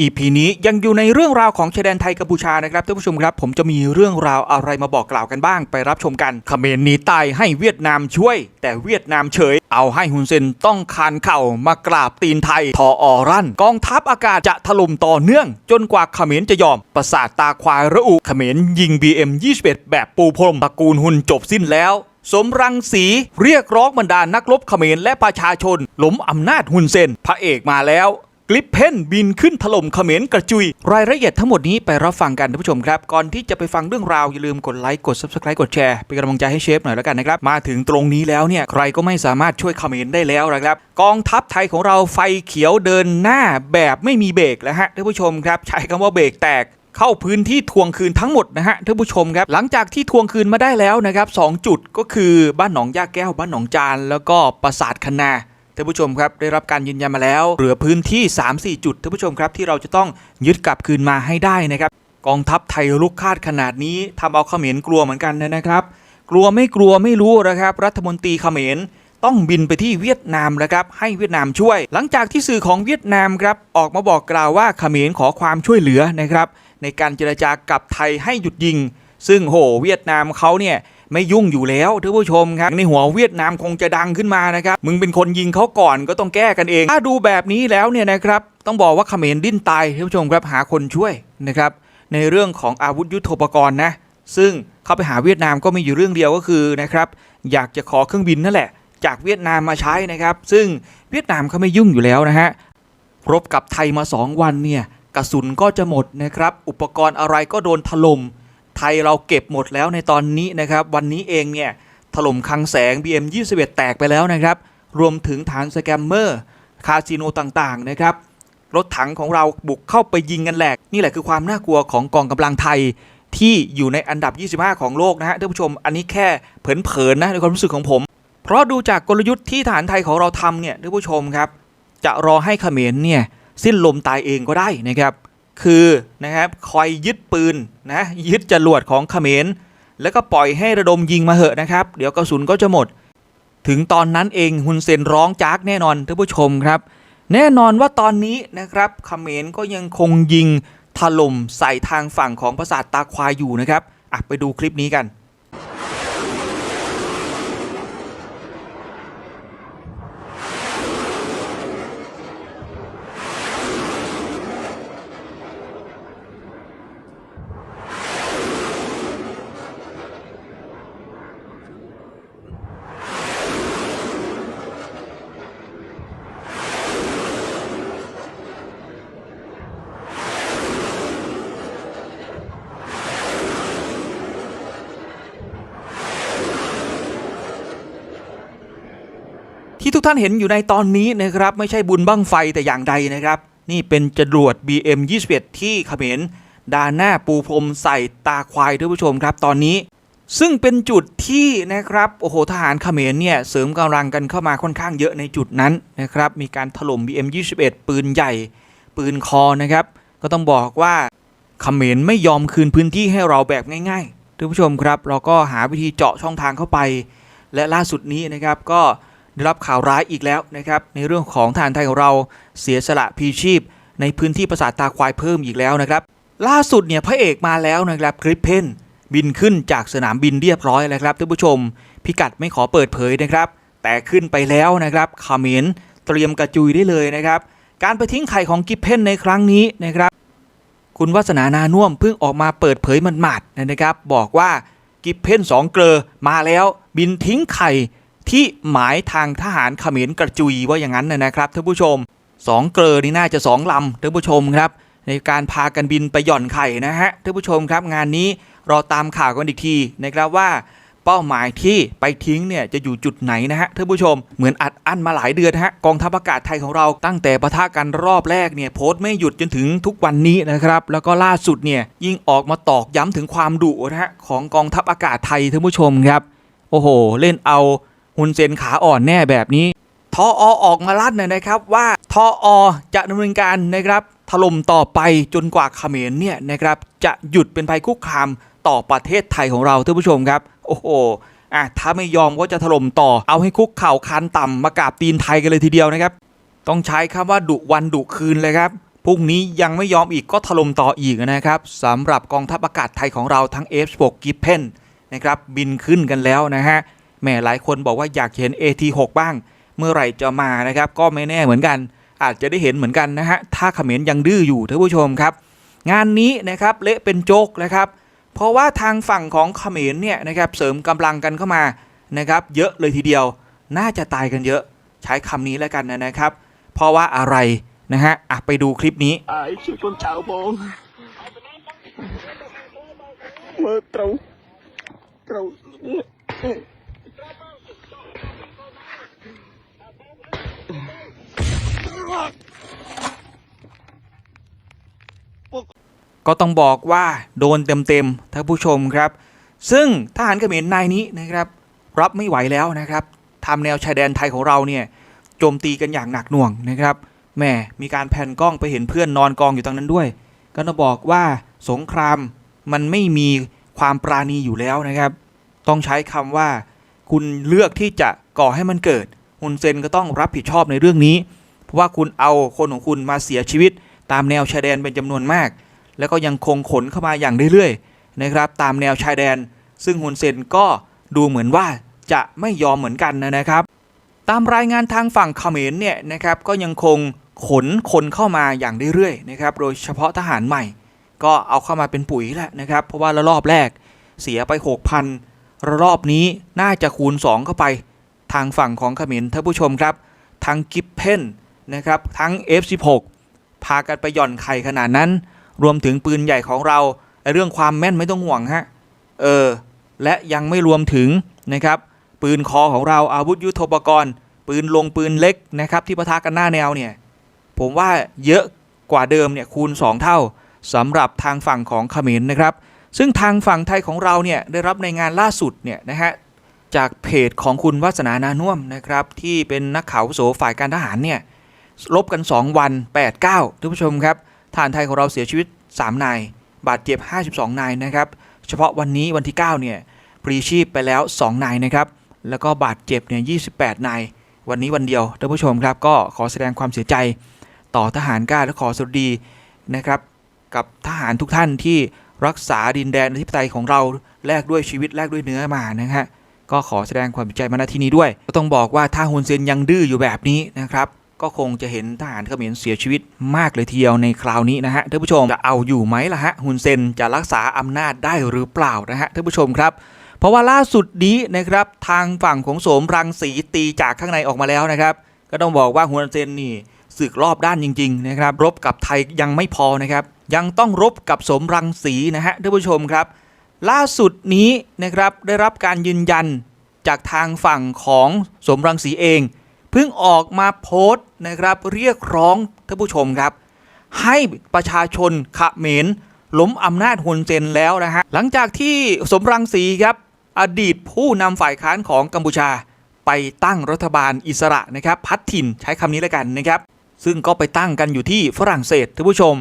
EP นี้ยังอยู่ในเรื่องราวของชายแดนไทยกัมพูชานะครับท่านผู้ชมครับ ผมจะมีเรื่องราวอะไรมาบอกกล่าวกันบ้าง ไปรับชมกันเขมรหนีตายให้เวียดนามช่วย แต่เวียดนามเฉย เอาให้ฮุนเซนต้องคานเข่ามากราบตีนไทยทออรั่น กองทัพอากาศจะถล่มต่อเนื่อง จนกว่าเขมรจะยอม ประสาทตาควายระอุเขมรยิง BM 21แบบปูพรมตระกูลหุนจบสิ้นแล้วสมรังสีเรียกร้องบรรดานักรบเขมรและประชาชนล้มอำนาจฮุนเซน พระเอกมาแล้ว กลิปเพนบินขึ้นถล่มเขมรกระจุย รายละเอียดทั้งหมดนี้ไปรับฟังกันท่านผู้ชมครับ ก่อนที่จะไปฟังเรื่องราว อย่าลืมกดไลค์กด subscribe กดแชร์เป็นกำลังใจให้เชฟหน่อยแล้วกันนะครับ มาถึงตรงนี้แล้วเนี่ย ใครก็ไม่สามารถช่วยเขมรได้แล้วนะครับ กองทัพไทยของเราไฟเขียวเดินหน้าแบบไม่มีเบรกแล้วฮะท่านผู้ชมครับ ใช้คำว่าเบรกแตกเข้าพื้นที่ทวงคืนทั้งหมดนะฮะท่านผู้ชมครับหลังจากที่ทวงคืนมาได้แล้วนะครับสองจุดก็คือบ้านหนองยาแก้วบ้านหนองจานแล้วก็ปราสาทคณา ท่านผู้ชมครับได้รับการยืนยันมาแล้ว เหลือพื้นที่ 3-4 จุดท่านผู้ชมครับที่เราจะต้องยึดกลับคืนมาให้ได้นะครับกองทัพไทยลุกคาดขนาดนี้ทำเอาเขมรกลัวเหมือนกันนะครับ กลัวไม่กลัวไม่รู้นะครับ รัฐมนตรีเขมรต้องบินไปที่เวียดนามแล้วครับให้เวียดนามช่วย หลังจากที่สื่อของเวียดนามครับออกมาบอกกล่าวว่าเขมรขอความช่วยเหลือนะครับในการเจรจากับไทยให้หยุดยิง ซึ่งโหเวียดนามเขาเนี่ย ไม่ยุ่งอยู่แล้วท่านผู้ชมครับในหัวเวียดนามคงจะดังขึ้นมานะครับมึงเป็นคนยิงเขาก่อนก็ต้องแก้กันเอง ถ้าดูแบบนี้แล้วเนี่ยนะครับต้องบอกว่าเขมรดิ้นตายท่านผู้ชมครับหาคนช่วยนะครับในเรื่องของอาวุธยุโทโธปกรณ์นะซึ่งเข้าไปหาเวียดนามก็มีอยู่เรื่องเดียวก็คือนะครับอยากจะขอเครื่องบินนั่นแหละ จากเวียดนามมาใช้นะครับ ซึ่งเวียดนามเขาไม่ยุ่งอยู่แล้วนะฮะรบกับไทยมา 2 วันเนี่ยกระสุนก็จะหมดนะครับ อุปกรณ์อะไรก็โดนถล่ม ไทยเราเก็บหมดแล้วในตอนนี้นะครับ วันนี้เองเนี่ยถล่มคังแสง BM 21 แตกไปแล้วนะครับ รวมถึงฐานสแกมเมอร์ คาสิโนต่างๆนะครับ รถถังของเราบุกเข้าไปยิงกันแหลก นี่แหละคือความน่ากลัวของกองกำลังไทยที่อยู่ในอันดับ 25 ของโลกนะฮะท่านผู้ชม อันนี้แค่เผินๆนะในความรู้สึกของผม เพราะดูจากกลยุทธ์ที่ฐานไทยของเราทำเนี่ยท่านผู้ชมครับ จะรอให้เขมรเนี่ยสิ้นลมตายเองก็ได้นะครับ คือนะครับคอยยึดปืนนะยึดจรวดของเขมร แล้วก็ปล่อยให้ระดมยิงมาเหอะนะครับ เดี๋ยวกระสุนก็จะหมด ถึงตอนนั้นเองฮุนเซนร้องจากแน่นอนท่านผู้ชมครับ แน่นอนว่าตอนนี้นะครับเขมรก็ยังคงยิงถล่มใส่ทางฝั่งของปราสาทตาควายอยู่นะครับอะไปดูคลิปนี้กัน ท่านเห็นอยู่ในตอนนี้นะครับ ไม่ใช่บุญบั้งไฟแต่อย่างใดนะครับ นี่เป็นจรวด BM 21ที่เขมรดานหน้าปูพรมใส่ตาควายท่านผู้ชมครับตอนนี้ ซึ่งเป็นจุดที่นะครับโอ้โหทหารเขมรเนี่ยเสริมกำลังกันเข้ามาค่อนข้างเยอะในจุดนั้นนะครับ มีการถล่ม BM 21ปืนใหญ่ ปืนคอนะครับ ก็ต้องบอกว่าเขมรไม่ยอมคืนพื้นที่ให้เราแบบง่ายๆท่านผู้ชมครับ เราก็หาวิธีเจาะช่องทางเข้าไป และล่าสุดนี้นะครับก็ ได้รับข่าวร้ายอีกแล้วนะครับ ในเรื่องของทหารไทยของเราเสียสละพีชีพ ในพื้นที่ปราสาทตาควายเพิ่มอีกแล้วนะครับ ล่าสุดเนี่ยพระเอกมาแล้วนะครับคลิปเพนบินขึ้นจากสนามบินเรียบร้อยแล้วครับท่านผู้ชม พิกัดไม่ขอเปิดเผยนะครับ แต่ขึ้นไปแล้วนะครับเมรเตรียมกระจุยได้เลยนะครับ การไปทิ้งไข่ของกิฟเพนในครั้งนี้นะครับ คุณวัฒนานานุ่มเพิ่งออกมาเปิดเผยมันหมาดนะครับ บอกว่ากิฟเพนสองเกลอมาแล้วบินทิ้งไข่ ที่หมายทางทหารเขมรกระจุยว่าอย่างนั้นนะครับท่านผู้ชมสองเกลอนี่น่าจะสองลำท่านผู้ชมครับ ในการพากันบินไปหย่อนไข่นะฮะท่านผู้ชมครับ งานนี้รอตามข่าวกันอีกทีนะครับว่าเป้าหมายที่ไปทิ้งเนี่ยจะอยู่จุดไหนนะฮะท่านผู้ชมเหมือนอัดอั้นมาหลายเดือนฮะกองทัพอากาศไทยของเราตั้งแต่ปะทะกันรอบแรกเนี่ยโพสต์ไม่หยุดจนถึงทุกวันนี้นะครับแล้วก็ล่าสุดเนี่ยยิ่งออกมาตอกย้ำถึงความดุนะฮะของกองทัพอากาศไทยท่านผู้ชมครับโอ้โห เล่นเอา ฮุนเซนขาอ่อนแน่แบบนี้ทออออกมาลั่นเลยนะครับว่าทออจะดำเนินการนะครับถล่มต่อไปจนกว่าเขมรเนี่ยนะครับจะหยุดเป็นภัยคุกคามต่อประเทศไทยของเราท่านผู้ชมครับ โอ้โหอะถ้าไม่ยอมก็จะถล่มต่อเอาให้คุกเข่าคานต่ำมากราบตีนไทยกันเลยทีเดียวนะครับ ต้องใช้คำว่าดุวันดุคืนเลยครับพรุ่งนี้ยังไม่ยอมอีกก็ถล่มต่ออีกนะครับสำหรับกองทัพอากาศไทยของเราทั้ง F16 g i p p e n นะครับบินขึ้นกันแล้วนะฮะ แม่หลายคนบอกว่าอยากเห็น AT6 บ้าง เมื่อไหร่จะมานะครับก็ไม่แน่เหมือนกัน อาจจะได้เห็นเหมือนกันนะฮะถ้าเขมรยังดื้ออยู่ท่านผู้ชมครับ งานนี้นะครับเละเป็นโจกนะครับเพราะว่าทางฝั่งของเขมรเนี่ยนะครับเสริมกำลังกันเข้ามานะครับเยอะเลยทีเดียวน่าจะตายกันเยอะใช้คำนี้แล้วกันนะนะครับ เพราะว่าอะไรนะฮะอะไปดูคลิปนี้ไอ้ชื่อคนชาวบงเมื่อตรงตรา ก็ต้องบอกว่าโดนเต็มๆท่านผู้ชมครับ ซึ่งทหารเขมรนายนี้นะครับรับไม่ไหวแล้วนะครับทำแนวชายแดนไทยของเราเนี่ยโจมตีกันอย่างหนักหน่วงนะครับแหม่มีการแผ่นกล้องไปเห็นเพื่อนนอนกองอยู่ตรงนั้นด้วย ก็ต้องบอกว่าสงครามมันไม่มีความปราณีอยู่แล้วนะครับ ต้องใช้คำว่า คุณเลือกที่จะก่อให้มันเกิดฮุนเซนก็ต้องรับผิดชอบในเรื่องนี้ เพราะว่าคุณเอาคนของคุณมาเสียชีวิต ตามแนวชายแดนเป็นจำนวนมาก แล้วก็ยังคงขนเข้ามาอย่างเรื่อยๆนะครับตามแนวชายแดน ซึ่งฮุนเซนก็ดูเหมือนว่าจะไม่ยอมเหมือนกันนะครับ ตามรายงานทางฝั่งเขมรเนี่ยนะครับก็ยังคงขนคนเข้ามาอย่างเรื่อยๆนะครับโดยเฉพาะทหารใหม่ ก็เอาเข้ามาเป็นปุ๋ยแหละนะครับ เพราะว่าระลอบแรกเสียไป 6,000ระลอบนี้น่าจะคูณ 2 เข้าไป ทางฝั่งของเขมรท่านผู้ชมครับ ทั้งกิฟเพน นะครับทั้ง F16 พากันไปหย่อนไข่ขนาดนั้น รวมถึงปืนใหญ่ของเราเรื่องความแม่นไม่ต้องห่วงฮะเออและยังไม่รวมถึงนะครับปืนคอของเราอาวุธยุทโธปกรณ์ ปืนลงปืนเล็กนะครับที่ปะทะกันหน้าแนวเนี่ยผมว่าเยอะกว่าเดิมเนี่ยคูณ 2 เท่าสำหรับทางฝั่งของเขมรนะครับ ซึ่งทางฝั่งไทยของเราเนี่ยได้รับในงานล่าสุดเนี่ยนะฮะจากเพจของคุณวัฒนานานุ่มนะครับที่เป็นนักข่าวอาวุโสฝ่ายการทหารเนี่ย ลบกัน 2 วัน 8 9ท่านผู้ชมครับทหารไทยของเราเสียชีวิต 3 นาย บาดเจ็บ 52 นายนะครับ เฉพาะวันนี้วันที่ 9 เนี่ยปรีชีพไปแล้ว 2 นายนะครับ แล้วก็บาดเจ็บเนี่ย 28 นาย วันนี้วันเดียวท่านผู้ชมครับ ก็ขอแสดงความเสียใจต่อทหารกล้าและขอสวัสดีนะครับ กับทหารทุกท่านที่รักษาดินแดนอธิปไตยของเราแลกด้วยชีวิตแลกด้วยเนื้อมานะฮะก็ขอแสดงความเสียใจมาณที่นี้ด้วย ก็ต้องบอกว่าถ้าฮุนเซนยังดื้ออยู่แบบนี้นะครับ ก็คงจะเห็นทหารเขมรเสียชีวิตมากเลยทีเดียวในคราวนี้นะฮะท่านผู้ชมจะเอาอยู่ไหมล่ะฮะฮุนเซนจะรักษาอำนาจได้หรือเปล่านะฮะท่านผู้ชมครับ เพราะว่าล่าสุดนี้นะครับทางฝั่งของโสมรังสีตีจากข้างในออกมาแล้วนะครับ ก็ต้องบอกว่าฮุนเซนนี่ศึกรอบด้านจริงๆนะครับรบกับไทยยังไม่พอนะครับ ยังต้องรบกับสมรังสีนะฮะท่านผู้ชมครับ ล่าสุดนี้นะครับได้รับการยืนยันจากทางฝั่งของสมรังสีเอง พิ่งออกมาโพสต์นะครับเรียกร้องท่านผู้ชมครับ ให้ประชาชนเขมรล้มอำนาจฮุนเซนแล้วนะฮะหลังจากที่สมรังสีครับอดีตผู้นำฝ่ายค้านของกัมพูชา ไปตั้งรัฐบาลอิสระนะครับพัดถิ่นใช้คำนี้แล้วกันนะครับ ซึ่งก็ไปตั้งกันอยู่ที่ฝรั่งเศสท่านผู้ชม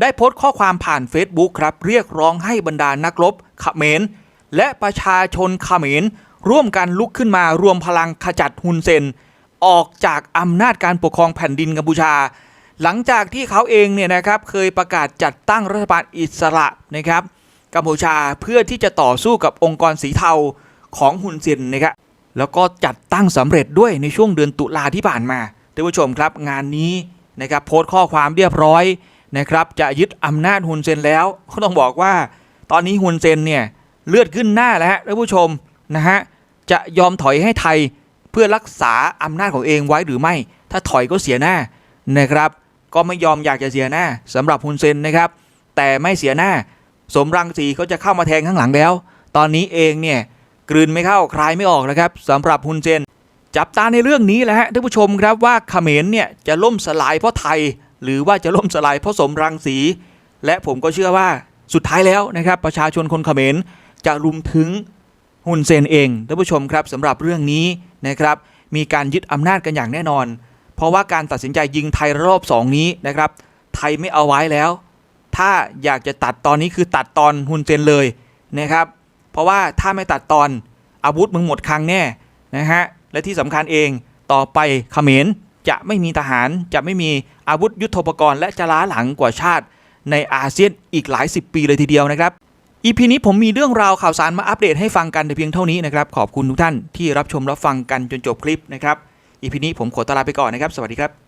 ได้โพสต์ข้อความผ่าน Facebook ครับเรียกร้องให้บรรดานักรบเขมรและประชาชนเขมรร่วมกันลุกขึ้นมารวมพลังขจัดฮุนเซน ออกจากอำนาจการปกครองแผ่นดินกัมพูชา หลังจากที่เขาเองเนี่ยนะครับเคยประกาศจัดตั้งรัฐบาลอิสระนะครับกัมพูชาเพื่อที่จะต่อสู้กับองค์กรสีเทาของฮุนเซนนะครับแล้วก็จัดตั้งสำเร็จด้วยในช่วงเดือนตุลาที่ผ่านมาท่านผู้ชมครับงานนี้นะครับโพสต์ข้อความเรียบร้อยนะครับจะยึดอำนาจฮุนเซนแล้วก็ต้องบอกว่า ตอนนี้ฮุนเซนเนี่ยเลือดขึ้นหน้าแล้วฮะท่านผู้ชมนะฮะจะยอมถอยให้ไทย เพื่อรักษาอำนาจของเองไว้หรือไม่ ถ้าถอยก็เสียหน้านะครับ ก็ไม่ยอมอยากจะเสียหน้าสำหรับฮุนเซนนะครับ แต่ไม่เสียหน้า สมรังสีเขาจะเข้ามาแทงข้างหลังแล้ว ตอนนี้เองเนี่ยกลืนไม่เข้าคลายไม่ออกนะครับสำหรับฮุนเซนจับตาในเรื่องนี้แหละฮะท่านผู้ชมครับว่าเขมรเนี่ยจะล่มสลายเพราะไทย หรือว่าจะล่มสลายเพราะสมรังสี และผมก็เชื่อว่าสุดท้ายแล้วนะครับ ประชาชนคนเขมรจะรุมถึงฮุนเซนเองท่านผู้ชมครับสำหรับเรื่องนี้ นะครับมีการยึดอำนาจกันอย่างแน่นอน เพราะว่าการตัดสินใจยิงไทยรอบสองนี้นะครับ ไทยไม่เอาไว้แล้ว ถ้าอยากจะตัดตอนนี้คือตัดตอนฮุนเซนเลยนะครับ เพราะว่าถ้าไม่ตัดตอนอาวุธมึงหมดคลังแน่นะฮะและที่สำคัญเองต่อไปเขมรจะไม่มีทหารจะไม่มีอาวุธยุทโธปกรณ์และจะล้าหลังกว่าชาติในอาเซียนอีกหลายสิบปีเลยทีเดียวนะครับ อีพีนี้ผมมีเรื่องราวข่าวสารมาอัปเดตให้ฟังกันแต่เพียงเท่านี้นะครับ ขอบคุณทุกท่านที่รับชมรับฟังกันจนจบคลิปนะครับอีพีนี้ผมขอตลาไปก่อนนะครับ สวัสดีครับ